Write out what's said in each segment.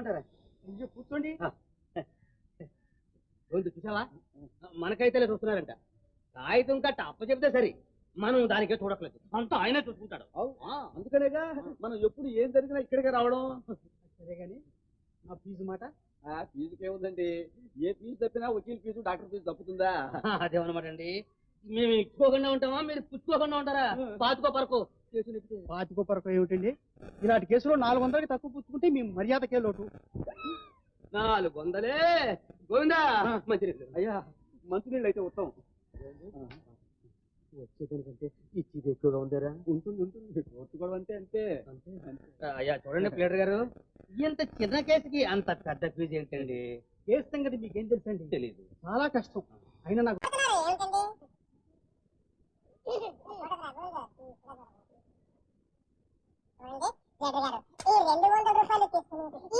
కూర్చోమంటారా అయ్యో కూర్చోండి. రోజు చూసావా? మనకైతే చూస్తున్నారంట. కాగితం కట్ట అప్ప చెప్తే సరి. మనం దానికే చూడట్లేదు. అంతా ఆయనే చూసుకుంటాడు. అందుకనేగా మనం ఎప్పుడు ఏం జరిగినా ఇక్కడికే రావడం. సరే గాని నా ఫీజు మాట? ఆ ఫీజుకి ఏముందండి? ఏ ఫీజు తప్పినా వకీల్ ఫీజు డాక్టర్ ఫీజు తప్పుతుందా? అదేమన్నమాట అండి మేము ఇచ్చుకోకుండా ఉంటామా? మీరు పుచ్చుకోకుండా ఉంటారా? పాతుకో పరకు. కేసు నెప్పితే. పాతికో పరకు ఏమిటండి? ఇలాంటి కేసులో నాలుగు వందలకి తక్కువ పుచ్చుకుంటే మీ మర్యాదకే లోటు. నాలుగు వందలే? గోవిందా మంచి అయ్యా మంచినీళ్ళు అయితే ఉత్తమం. వచ్చేదానికంటే ఇచ్చేది ఎక్కువగా ఉందారా. ఉంటుంది ఉంటుంది. కూడా అంతే అంతే. అయ్యా చూడండి ప్లేటర్ గారు. ఇంత చిన్న కేసుకి అంత పెద్ద ఫీజు ఏంటండి? కేసు సంగతి మీకేం తెలుసండి? తెలీదు. చాలా కష్టం. అయినా నాకు Yeah.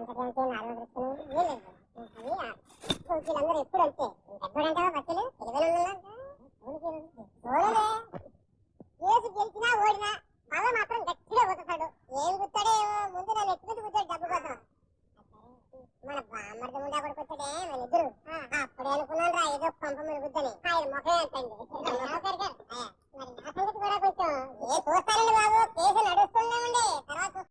అంతకంటే నాలుగు వృత్తులు ఏం లేదు. అవి కూర్చీలు అందరూ ఎప్పుడు అంతే. పెద్దోడంటావా బట్టలు? ఇరవై వందల?